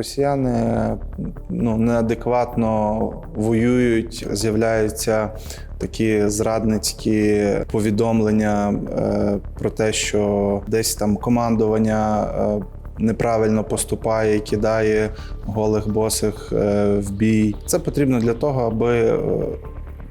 Росіяни ну, неадекватно воюють, з'являються такі зрадницькі повідомлення е, про те, що десь там командування е, неправильно поступає кидає голих босих е, в бій. Це потрібно для того, аби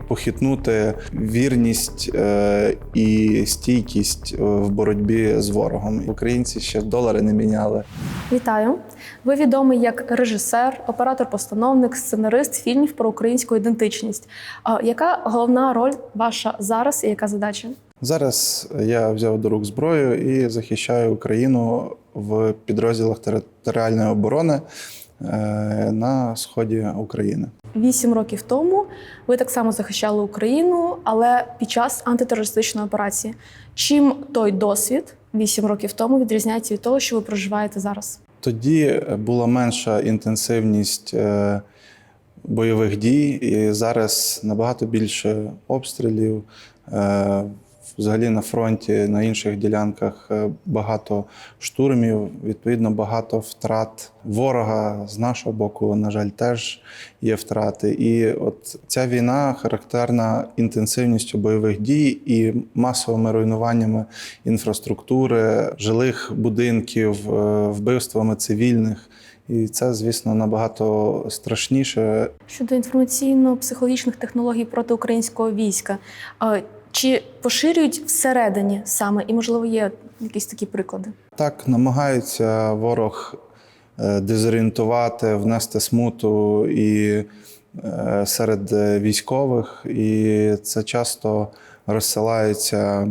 похитнути вірність е, і стійкість е, в боротьбі з ворогом. Українці ще долари не міняли. Вітаю! Ви відомий як режисер, оператор-постановник, сценарист фільмів про українську ідентичність. А Яка головна роль ваша зараз і яка задача? Зараз я взяв до рук зброю і захищаю Україну в підрозділах територіальної оборони е, на сході України. Вісім років тому ви так само захищали Україну, але під час антитерористичної операції. Чим той досвід вісім років тому відрізняється від того, що ви проживаєте зараз? Тоді була менша інтенсивність е, бойових дій, і зараз набагато більше обстрілів. Е, Взагалі на фронті, на інших ділянках е, багато штурмів, відповідно, багато втрат ворога з нашого боку, на жаль, теж є втрати. І от ця війна характерна інтенсивністю бойових дій і масовими руйнуваннями інфраструктури, жилих будинків, е, вбивствами цивільних. І це, звісно, набагато страшніше. Щодо інформаційно-психологічних технологій проти українського війська, а чи поширюють всередині саме, і можливо є якісь такі приклади? Так, намагаються ворог е, дезорієнтувати, внести смуту і е, серед військових, і це часто розсилаються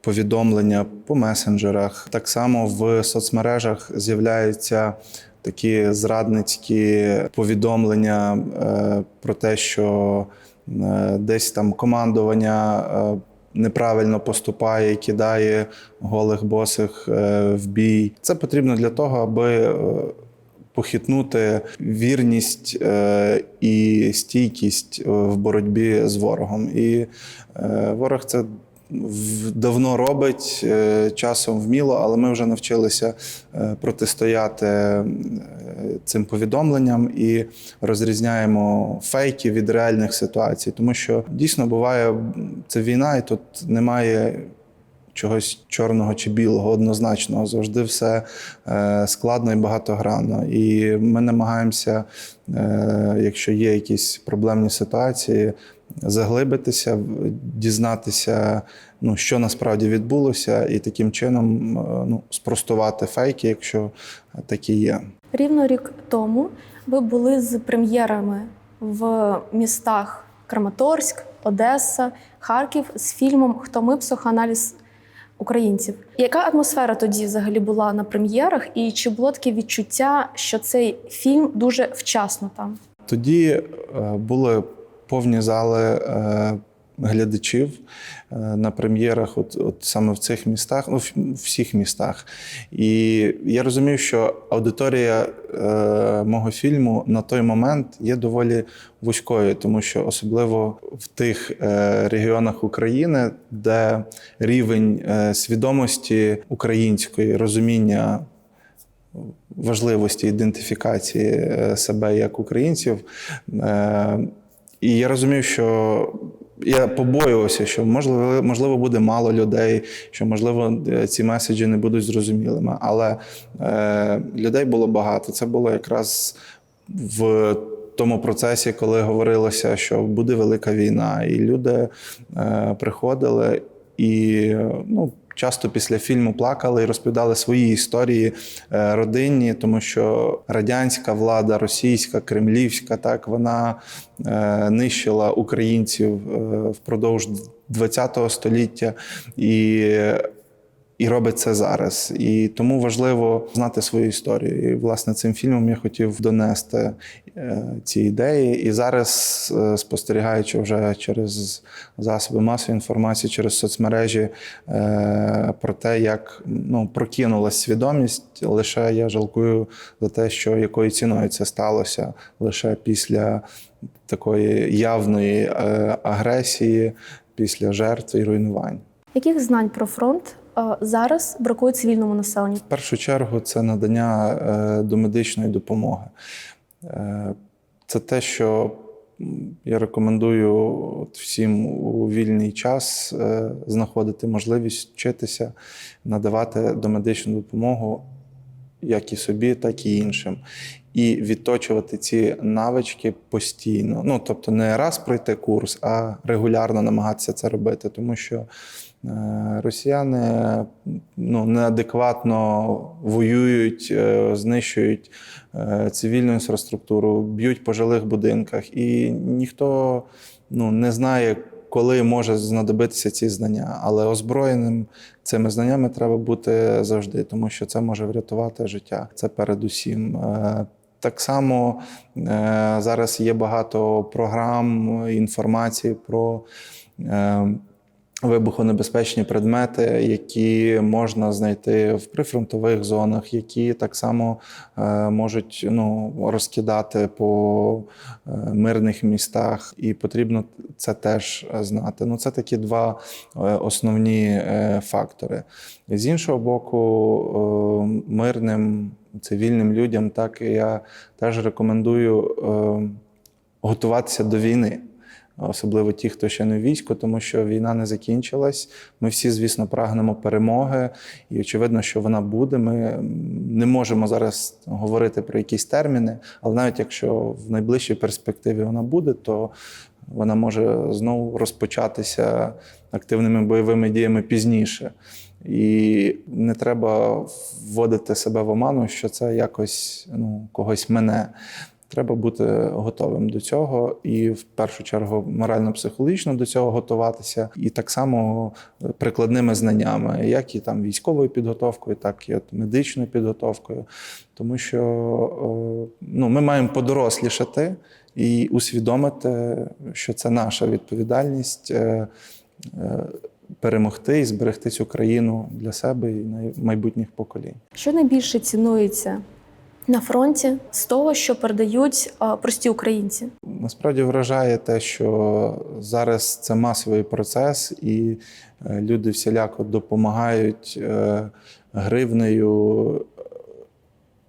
повідомлення по месенджерах. Так само в соцмережах з'являються такі зрадницькі повідомлення е, про те, що десь там командування. е, Неправильно поступає кидає голих босих е, в бій. Це потрібно для того, аби е, похитнути вірність е, і стійкість е, в боротьбі з ворогом. І е, ворог це давно робить, е, часом вміло, але ми вже навчилися е, протистояти е, цим повідомленням і розрізняємо фейки від реальних ситуацій. Тому що дійсно буває це війна, і тут немає чогось чорного чи білого, однозначного. Завжди все складно і багатогранно. І ми намагаємося, якщо є якісь проблемні ситуації, заглибитися, дізнатися, ну, що насправді відбулося, і таким чином е, ну, спростувати фейки, якщо такі є. Рівно рік тому ви були з прем'єрами в містах Краматорськ, Одеса, Харків з фільмом Хто ми психоаналіз українців. Яка атмосфера тоді взагалі була на прем'єрах, і чи було таке відчуття, що цей фільм дуже вчасно там? Тоді е, були повні зали е, глядачів е, на прем'єрах, от, от саме в цих містах, ну в всіх містах. І я розумів, що аудиторія е, мого фільму на той момент є доволі вузькою, тому що особливо в тих регіонах України, де рівень свідомості української розуміння важливості ідентифікації себе як українців. І я розумів, що я побоювався, що можливо, можливо буде мало людей, що можливо е, ці меседжі не будуть зрозумілими. Але е, людей було багато. Це було якраз в тому процесі, коли говорилося, що буде велика війна, і люди е, приходили і ну. Часто після фільму плакали і розповідали свої історії е, родинні, тому що радянська влада, російська, кремлівська, так вона е, нищила українців е, впродовж ХХ століття. І, і робить це зараз. І тому важливо знати свою історію. І власне цим фільмом я хотів донести е, ці ідеї. І зараз, е, спостерігаючи вже через засоби масової інформації, через соцмережі е, про те, як ну, прокинулась свідомість, лише я жалкую за те, що якою ціною це сталося лише після такої явної агресії, після жертв і руйнувань. Яких знань про фронт зараз бракує цивільному населенню? В першу чергу це надання е, домедичної допомоги. Е, Це те, що я рекомендую всім у вільний час е, знаходити можливість вчитися, надавати домедичну допомогу як і собі, так і іншим. І відточувати ці навички постійно. Ну, тобто не раз пройти курс, а регулярно намагатися це робити, тому що е, росіяни ну, неадекватно воюють, е, знищують е, цивільну інфраструктуру, б'ють по жилих будинках, і ніхто ну, не знає, коли може знадобитися ці знання. Але озброєним цими знаннями треба бути завжди, тому що це може врятувати життя. Це передусім. Е, Так само е, зараз є багато програм, інформації про е, вибухонебезпечні предмети, які можна знайти в прифронтових зонах, які так само е, можуть ну, розкидати по е, мирних містах, і потрібно це теж знати. Ну, це такі два е, основні фактори. З іншого боку, мирним цивільним людям, так я теж рекомендую готуватися до війни особливо ті, хто ще не в війську, тому що війна не закінчилась. Ми всі, звісно, прагнемо перемоги, і очевидно, що вона буде. Ми не можемо зараз говорити про якісь терміни, але навіть якщо в найближчій перспективі вона буде, то вона може знову розпочатися активними бойовими діями пізніше. І не треба вводити себе в оману, що це якось ну, когось мене. Треба бути готовим до цього, і в першу чергу морально-психологічно до цього готуватися, і так само прикладними знаннями, як і там військовою підготовкою, так і от медичною підготовкою. Тому що ну, ми маємо подорослішати і усвідомити, що це наша відповідальність е, е, перемогти і зберегти цю країну для себе і майбутніх поколінь. Що найбільше цінується на фронті з того, що передають прості українці? Насправді вражає те, що зараз це масовий процес, і е, люди всіляко допомагають е, гривнею,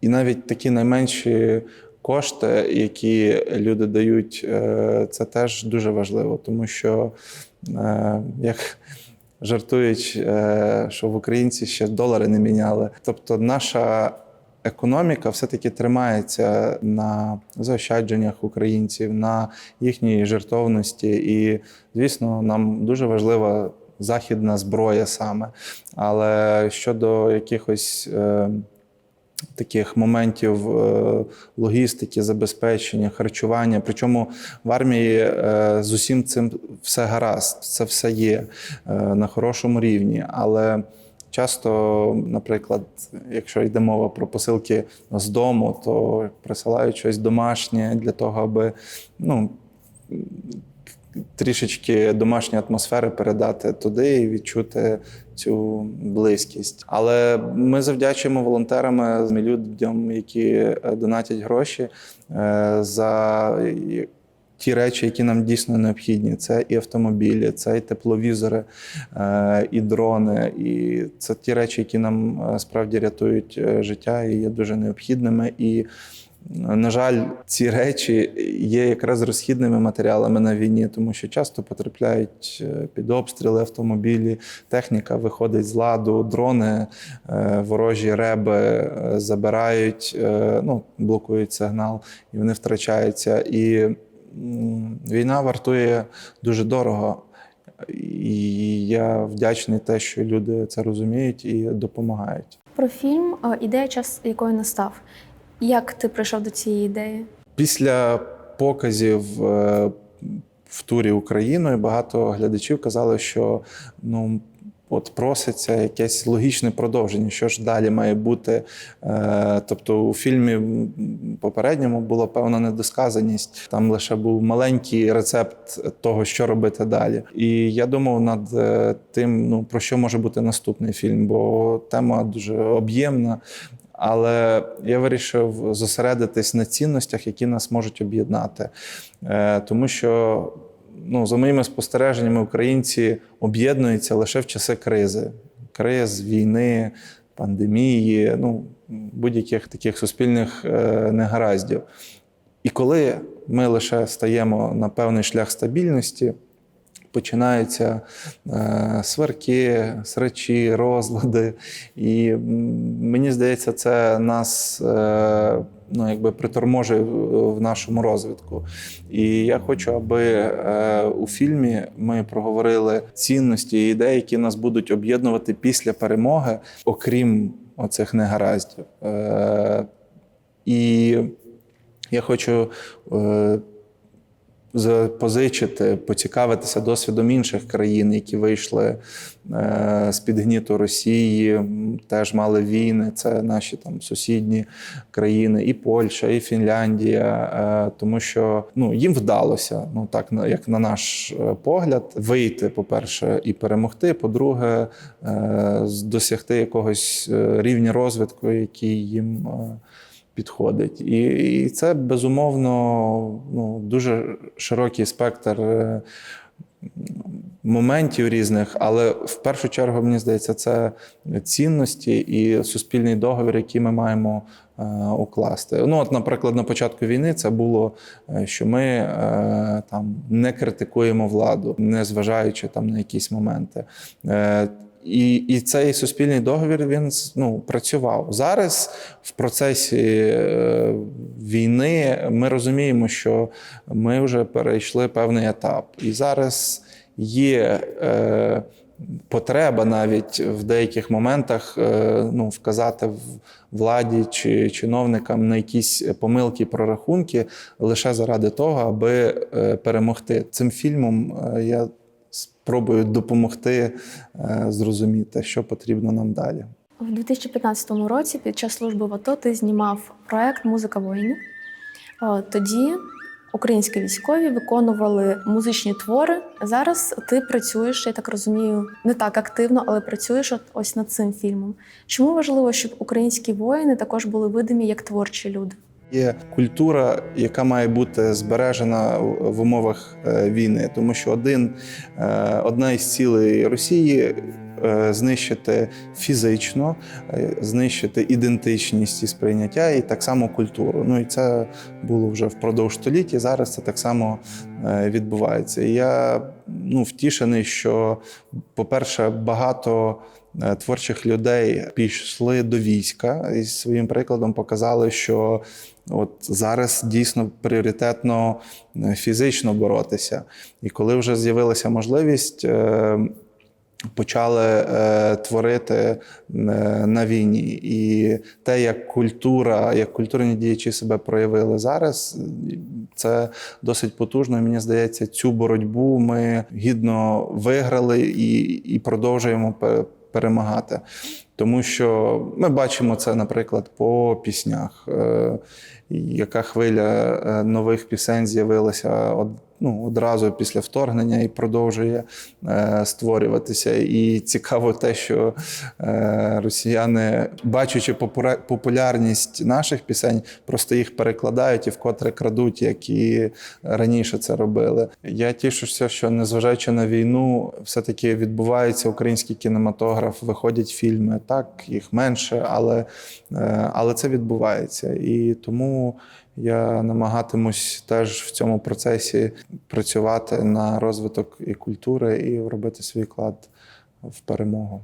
і навіть такі найменші кошти, які люди дають, е, це теж дуже важливо, тому що як жартують, що в українці ще долари не міняли. Тобто, наша економіка все-таки тримається на заощадженнях українців, на їхній жертовності. І, звісно, нам дуже важлива західна зброя саме. Але щодо якихось е, таких моментів е, логістики, забезпечення, харчування, причому в армії е, з усім цим все гаразд, це все є на хорошому рівні. Але Часто, наприклад, якщо йде мова про посилки з дому, то присилають щось домашнє для того, аби ну, трішечки домашньої атмосфери передати туди і відчути цю близькість. Але ми завдячуємо волонтерам, людям, які донатять гроші е, за ті речі, які нам дійсно необхідні. Це і автомобілі, це і тепловізори, е, і дрони. І це ті речі, які нам е, справді рятують е, життя і є дуже необхідними. І на жаль, ці речі є якраз розхідними матеріалами на війні, тому що часто потрапляють під обстріли автомобілі, техніка виходить з ладу, дрони, ворожі реби забирають, ну, блокують сигнал, і вони втрачаються. І війна вартує дуже дорого. І я вдячний те, що люди це розуміють і допомагають. Про фільм ідея час якої настав. Як ти прийшов до цієї ідеї? Після показів е, в турі Україною багато глядачів казали, що ну от проситься якесь логічне продовження, що ж далі має бути. Е, тобто у фільмі попередньому була певна недосказаність. Там лише був маленький рецепт того, що робити далі. І я думав над е, тим, ну про що може бути наступний фільм, бо тема дуже об'ємна. Але я вирішив зосередитись на цінностях, які нас можуть об'єднати, Е, тому що ну, за моїми спостереженнями, українці об'єднуються лише в часи кризи. криз, війни, пандемії, ну, будь-яких таких суспільних е, негараздів. І коли ми лише стаємо на певний шлях стабільності, починаються е, сварки, срачі, розлади. І мені здається, це нас е, ну, якби приторможує в нашому розвитку. І я хочу, аби е, у фільмі ми проговорили цінності і ідеї, які нас будуть об'єднувати після перемоги, окрім оцих негараздів. І я хочу запозичити, поцікавитися досвідом інших країн, які вийшли е, з-під гніту Росії, теж мали війни. Це наші там сусідні країни, і Польща, і Фінляндія. Е, тому що ну, їм вдалося, ну так як на наш е, погляд, вийти, по-перше, і перемогти. По-друге, досягти якогось рівня розвитку, який їм. Підходить. І, і це безумовно ну, дуже широкий спектр е, моментів різних, але в першу чергу, мені здається, це цінності і суспільний договір, який ми маємо е, укласти. Ну, от, наприклад, на початку війни це було, е, що ми там не критикуємо владу, не зважаючи там на якісь моменти. І, і цей суспільний договір він ну, працював. Зараз в процесі е, війни ми розуміємо, що ми вже перейшли певний етап. І зараз є е, потреба навіть в деяких моментах е, ну, вказати владі чи чиновникам на якісь помилки, прорахунки лише заради того, аби е, перемогти. Цим фільмом я спробую допомогти е, зрозуміти, що потрібно нам далі. У 2015 році під час служби в АТО ти знімав проект Музика воїнів. Е, Тоді українські військові виконували музичні твори. Зараз ти працюєш, я так розумію, не так активно, але працюєш ось над цим фільмом. Чому важливо, щоб українські воїни також були видимі як творчі люди? Є культура, яка має бути збережена в умовах е, війни, тому що один, е, одна із цілей Росії е, знищити фізично, знищити ідентичність і сприйняття, і так само культуру. Ну і це було вже впродовж століть, і зараз це так само відбувається. І я ну, втішений, що, по-перше, багато творчих людей пішли до війська і своїм прикладом показали, що от зараз дійсно пріоритетно е, фізично боротися. І коли вже з'явилася можливість. е, Почали е, творити е, на війні, і те, як культура, як культурні діячі себе проявили зараз, це досить потужно. І мені здається, цю боротьбу ми гідно виграли і, і продовжуємо перемагати. Тому що ми бачимо це, наприклад, по піснях. Е, яка хвиля е, нових пісень з'явилася ну, одразу після вторгнення і продовжує е, створюватися. І цікаво те, що росіяни, бачачи популярність наших пісень, просто їх перекладають і вкотре крадуть, як і раніше це робили. Я тішуся, що незважаючи на війну, все-таки відбувається український кінематограф, виходять фільми. Так, їх менше, але, е, але це відбувається. І тому я намагатимусь теж в цьому процесі працювати на розвиток і культури, і робити свій вклад в перемогу.